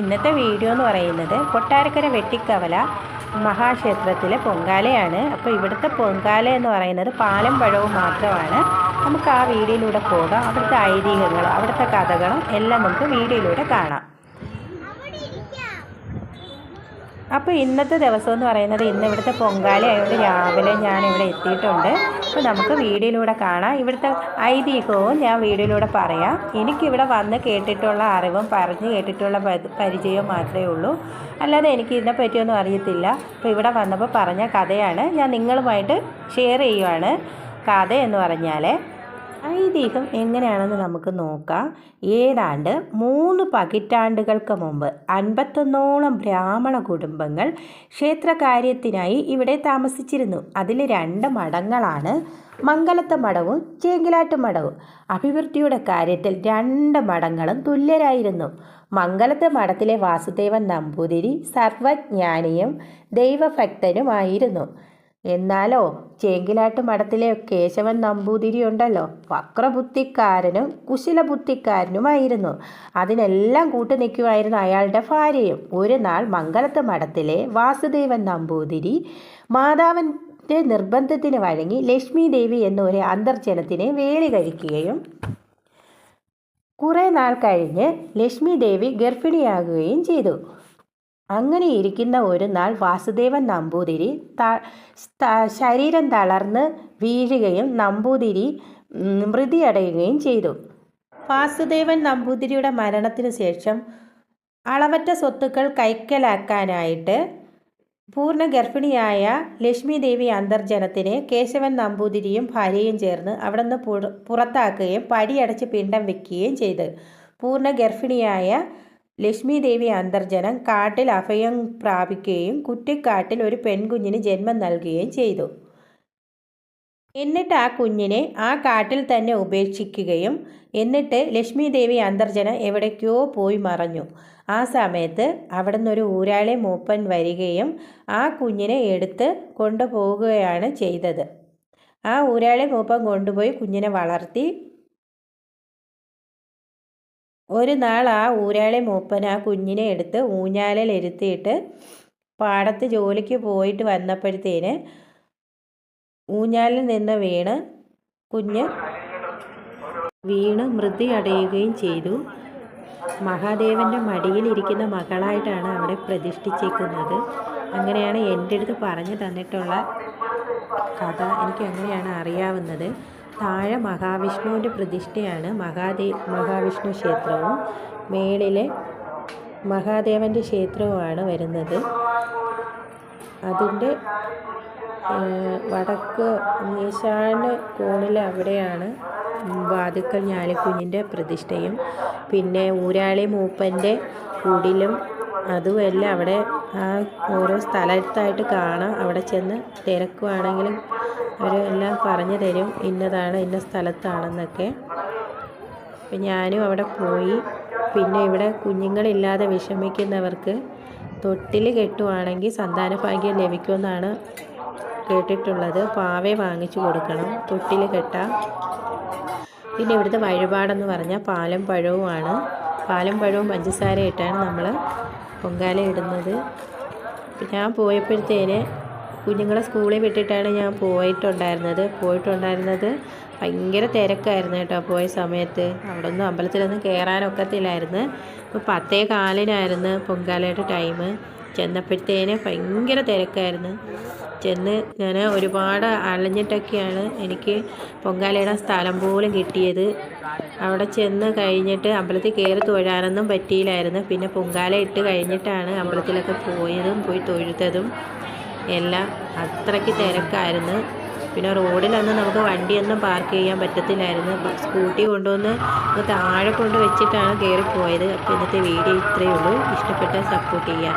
ഇന്നത്തെ വീഡിയോ എന്ന് പറയുന്നത് കൊട്ടാരക്കര വെട്ടിക്കവല മഹാക്ഷേത്രത്തിലെ പൊങ്കാലയാണ്. അപ്പോൾ ഇവിടുത്തെ പൊങ്കാല എന്ന് പറയുന്നത് പാലം പഴവും മാത്രമാണ്. നമുക്ക് ആ വീഡിയോയിലൂടെ പോകാം. അവിടുത്തെ ഐതിഹ്യങ്ങളും അവിടുത്തെ കഥകളും എല്ലാം നമുക്ക് വീഡിയോയിലൂടെ കാണാം. അപ്പോൾ ഇന്നത്തെ ദിവസം എന്ന് പറയുന്നത് ഇന്ന് ഇവിടുത്തെ പൊങ്കാല ആയതുകൊണ്ട് രാവിലെ ഞാൻ ഇവിടെ എത്തിയിട്ടുണ്ട്. അപ്പോൾ നമുക്ക് വീഡിയോയിലൂടെ കാണാം. ഇവിടുത്തെ ഐതിഹ്യവും ഞാൻ വീഡിയോയിലൂടെ പറയാം. എനിക്കിവിടെ വന്ന് കേട്ടിട്ടുള്ള അറിവും പറഞ്ഞ് കേട്ടിട്ടുള്ള പരിചയവും മാത്രമേ ഉള്ളൂ. അല്ലാതെ എനിക്ക് ഇതിനെ പറ്റിയൊന്നും അറിയത്തില്ല. അപ്പോൾ ഇവിടെ വന്നപ്പോൾ പറഞ്ഞ കഥയാണ്. ഞാൻ നിങ്ങളുമായിട്ട് ഷെയർ ചെയ്യുവാണ്. കഥ എന്ന് പറഞ്ഞാൽ ഐതിഹ്യം എങ്ങനെയാണെന്ന് നമുക്ക് നോക്കാം. ഏതാണ്ട് മൂന്ന് പകിറ്റാണ്ടുകൾക്ക് മുമ്പ് അൻപത്തൊന്നോളം ബ്രാഹ്മണ കുടുംബങ്ങൾ ക്ഷേത്രകാര്യത്തിനായി ഇവിടെ താമസിച്ചിരുന്നു. അതിൽ രണ്ട് മഠങ്ങളാണ്. മംഗലത്തെ മഠവും ചേങ്കിലാട്ട് മഠവും. അഭിവൃദ്ധിയുടെ കാര്യത്തിൽ രണ്ട് മഠങ്ങളും തുല്യരായിരുന്നു. മംഗലത്തെ മഠത്തിലെ വാസുദേവൻ നമ്പൂതിരി സർവജ്ഞാനിയും ദൈവഭക്തനുമായിരുന്നു. എന്നാലോ ചേങ്കിലാട്ട് മഠത്തിലെ കേശവൻ നമ്പൂതിരി ഉണ്ടല്ലോ. വക്രബുദ്ധിക്കാരനും കുശലബുദ്ധിക്കാരനുമായിരുന്നു. അതിനെല്ലാം കൂട്ടു നിൽക്കുമായിരുന്നു അയാളുടെ ഭാര്യയും. ഒരു നാൾ മംഗലത്ത് മഠത്തിലെ വാസുദേവൻ നമ്പൂതിരി മാതാവിന്റെ നിർബന്ധത്തിന് വഴങ്ങി ലക്ഷ്മി ദേവി എന്നൊരു അന്തർജനത്തിനെ വേലി കഴിക്കുകയും കുറേ നാൾ കഴിഞ്ഞ് ലക്ഷ്മി ദേവി ഗർഭിണിയാകുകയും ചെയ്തു. അങ്ങനെ ഇരിക്കുന്ന ഒരു നാൾ വാസുദേവൻ നമ്പൂതിരി ശരീരം തളർന്ന് വീഴുകയും നമ്പൂതിരി മൃതിയടയുകയും ചെയ്തു. വാസുദേവൻ നമ്പൂതിരിയുടെ മരണത്തിനു ശേഷം അളവറ്റ സ്വത്തുക്കൾ കൈക്കലാക്കാനായിട്ട് പൂർണ ഗർഭിണിയായ ലക്ഷ്മി ദേവി അന്തർജനത്തിനെ കേശവൻ നമ്പൂതിരിയും ഭാര്യയും ചേർന്ന് അവിടെ നിന്ന് പുറത്താക്കുകയും പടിയടച്ച് പിണ്ടം വെക്കുകയും ചെയ്തു. പൂർണ ഗർഭിണിയായ ലക്ഷ്മി ദേവി അന്തർജനം കാട്ടിൽ അഭയം പ്രാപിക്കുകയും കുറ്റിക്കാട്ടിൽ ഒരു പെൺകുഞ്ഞിന് ജന്മം നൽകുകയും ചെയ്തു. എന്നിട്ട് ആ കുഞ്ഞിനെ ആ കാട്ടിൽ തന്നെ ഉപേക്ഷിക്കുകയും എന്നിട്ട് ലക്ഷ്മി ദേവി അന്തർജനം എവിടേക്കോ പോയി മറഞ്ഞു. ആ സമയത്ത് അവിടെ നിന്നൊരു ഊരാളി മൂപ്പൻ വരികയും ആ കുഞ്ഞിനെ എടുത്ത് കൊണ്ടുപോകുകയാണ് ചെയ്തത്. ആ ഊരാളി മൂപ്പൻ കൊണ്ടുപോയി കുഞ്ഞിനെ വളർത്തി ഒരു നാൾ ആ ഊരാളി മൂപ്പൻ ആ കുഞ്ഞിനെ എടുത്ത് ഊഞ്ഞാലിൽ ഇരുത്തിയിട്ട് പാടത്ത് ജോലിക്ക് പോയിട്ട് വന്നപ്പോഴത്തേന് ഊഞ്ഞാലിൽ നിന്ന് വീണ് കുഞ്ഞ് വീണ് മൃതി അടയുകയും ചെയ്തു മഹാദേവന്റെ മടിയിലിരിക്കുന്ന മകളായിട്ടാണ് അവിടെ പ്രതിഷ്ഠിച്ചേക്കുന്നത്. അങ്ങനെയാണ് എന്റെ അടുത്ത് പറഞ്ഞു തന്നിട്ടുള്ള കഥ. എനിക്ക് അങ്ങനെയാണ് അറിയാവുന്നത്. താഴെ മഹാവിഷ്ണുവിന്റെ പ്രതിഷ്ഠയാണ് മഹാദേ മഹാവിഷ്ണു ക്ഷേത്രവും. മേളിലെ മഹാദേവന്റെ ക്ഷേത്രവുമാണ് വരുന്നത്. അതിന്റെ വടക്ക് ഈശാന്യ കോണിൽ അവിടെയാണ് വാതുക്കൽ ഞാലിക്കുഞ്ഞിന്റെ പ്രതിഷ്ഠയും. പിന്നെ ഊരാളി മൂപ്പന്റെ കുടിലും അതുമെല്ലാം അവിടെ ആ ഓരോ സ്ഥലത്തായിട്ട് കാണാം. അവിടെ ചെന്ന് തിരക്കുവാണെങ്കിലും അവർ എല്ലാം പറഞ്ഞു തരും ഇന്നതാണ് ഇന്ന സ്ഥലത്താണെന്നൊക്കെ. അപ്പം ഞാനും അവിടെ പോയി. പിന്നെ ഇവിടെ കുഞ്ഞുങ്ങളില്ലാതെ വിഷമിക്കുന്നവർക്ക് തൊട്ടിൽ കെട്ടുവാണെങ്കിൽ സന്താന ഭാഗ്യം ലഭിക്കുമെന്നാണ് കേട്ടിട്ടുള്ളത്. പാവെ വാങ്ങിച്ചു കൊടുക്കണം തൊട്ടിൽ കെട്ടാം. പിന്നെ ഇവിടുത്തെ വഴിപാടെന്ന് പറഞ്ഞാൽ പാലും പഴവുമാണ്. പാലും പഴവും പഞ്ചസാര ഇട്ടാണ് നമ്മൾ പൊങ്കാല ഇടുന്നത്. ഞാൻ പോയപ്പോഴത്തേന് കുഞ്ഞുങ്ങളെ സ്കൂളിൽ വിട്ടിട്ടാണ് ഞാൻ പോയിട്ടുണ്ടായിരുന്നത്. പോയിട്ടുണ്ടായിരുന്നത് ഭയങ്കര തിരക്കായിരുന്നു കേട്ടോ പോയ സമയത്ത്. അവിടെ ഒന്നും അമ്പലത്തിലൊന്നും കയറാനൊക്കത്തില്ലായിരുന്നു ഇപ്പോൾ പത്തേ കാലിനായിരുന്നു പൊങ്കാലയുടെ ടൈം ചെന്നപ്പോഴത്തേന് ഭയങ്കര തിരക്കായിരുന്നു. ചെന്ന് ഞാൻ ഒരുപാട് അലഞ്ഞിട്ടൊക്കെയാണ് എനിക്ക് പൊങ്കാലയുടെ സ്ഥലം പോലും കിട്ടിയത്. അവിടെ ചെന്ന് കഴിഞ്ഞിട്ട് അമ്പലത്തിൽ കയറി തൊഴാനൊന്നും പറ്റിയില്ലായിരുന്നു. പിന്നെ പൊങ്കാല ഇട്ട് കഴിഞ്ഞിട്ടാണ് അമ്പലത്തിലൊക്കെ പോയതും പോയി തൊഴുത്തതും. എല്ലാം അത്രയ്ക്ക് തിരക്കായിരുന്നു. പിന്നെ റോഡിലൊന്നും നമുക്ക് വണ്ടിയൊന്നും പാർക്ക് ചെയ്യാൻ പറ്റത്തില്ലായിരുന്നു. സ്കൂട്ടി കൊണ്ടുവന്ന് താഴെ കൊണ്ട് വെച്ചിട്ടാണ് കയറി പോയത് അപ്പോൾ ഇന്നത്തെ വീഡിയോ ഇത്രയേ ഉള്ളൂ. ഇഷ്ടപ്പെട്ടാൽ സപ്പോർട്ട് ചെയ്യുക